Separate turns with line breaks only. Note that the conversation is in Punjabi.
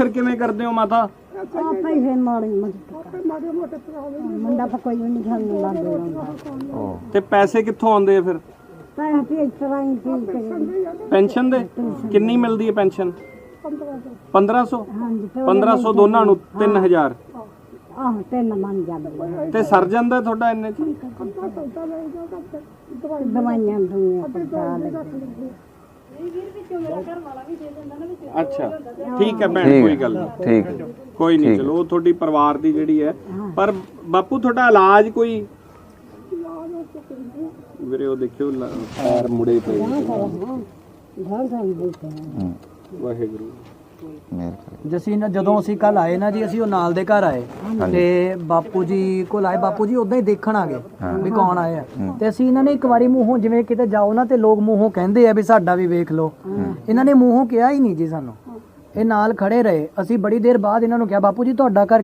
ਫਿਰ ਕਿਵੇਂ ਕਰਦੇ ਹੋ ਮਾਤਾ?
ਆਪੇ ਹੀ ਫਿਰ ਮਾੜੀ ਮਦਦ ਕਰ। ਮੁੰਡਾ ਤਾਂ ਕੋਈ ਵੀ ਨਹੀਂ ਖਾਣ ਲੱਗ
ਤੇ ਪੈਸੇ ਕਿੱਥੋਂ ਆਉਂਦੇ ਆ ਫਿਰ?
ਪੈਸੇ ਤੇ ਇਸ ਤਰ੍ਹਾਂ ਹੀ ਪੀ ਕੇ
ਪੈਨਸ਼ਨ ਦੇ? ਕਿੰਨੀ ਮਿਲਦੀ ਹੈ ਪੈਨਸ਼ਨ? 1500
ਹਾਂਜੀ ਤੇ
1500 ਦੋਨਾਂ ਨੂੰ 3000
ਆਹ ਤਿੰਨ ਮੰਨ ਜਾਂਦੇ
ਤੇ ਸਰ ਜਾਂਦਾ ਤੁਹਾਡਾ ਇੰਨੇ ਚ?
ਦਵਾਈਆਂ ਪਤਾ ਲੱਗੇ
ਅੱਛਾ। ਠੀਕ ਹੈ ਭੈਣ ਕੋਈ ਗੱਲ ਨਹੀਂ।
ਠੀਕ ਹੈ।
ਕੋਈ ਨਹੀਂ ਚਲੋ ਉਹ ਤੁਹਾਡੀ ਪਰਿਵਾਰ ਦੀ ਜਿਹੜੀ ਹੈ। ਪਰ ਬਾਪੂ ਤੁਹਾਡਾ ਇਲਾਜ ਕੋਈ? ਵੀਰੇ ਉਹ ਦੇਖਿਓ ਲ- ਪੈਰ ਮੁੜੇ ਪਏ ਨੇ। ਵਾਹਿਗੁਰੂ।
ਮਿਹਰ ਕਰੇ।
ਜਸੀਂ ਨਾ ਜਦੋਂ ਅਸੀਂ ਕੱਲ ਆਏ ਨਾ ਜੀ ਅਸੀਂ ਉਹ ਨਾਲ ਦੇ ਘਰ ਆਏ। ਤੇ ਬਾਪੂ ਜੀ ਕੋਲ ਆਏ। ਬਾਪੂ ਜੀ ਉਦਾਂ ਹੀ ਦੇਖਣ ਆ ਗਏ ਵੀ ਕੌਣ ਆਏ ਆ ਤੇ ਅਸੀਂ ਇਹਨਾਂ ਨੇ ਇੱਕ ਵਾਰੀ ਮੂੰਹੋਂ ਜਿਵੇਂ ਕਿਤੇ ਜਾਓ ਨਾ ਤੇ ਲੋਕ ਮੂੰਹੋਂ ਕਹਿੰਦੇ ਆ ਵੀ ਸਾਡਾ ਵੀ ਵੇਖ ਲਓ। ਇਹਨਾਂ ਨੇ ਮੂੰਹੋਂ ਕਿਹਾ ਹੀ ਨਹੀਂ ਜੀ ਸਾਨੂੰ। ਇਹ ਨਾਲ ਖੜੇ ਰਹੇ। ਅਸੀਂ ਬੜੀ ਦੇਰ ਬਾਅਦ ਇਹਨਾਂ ਨੂੰ ਕਿਹਾ ਬਾਪੂ ਜੀ ਤੁਹਾਡਾ ਘਰ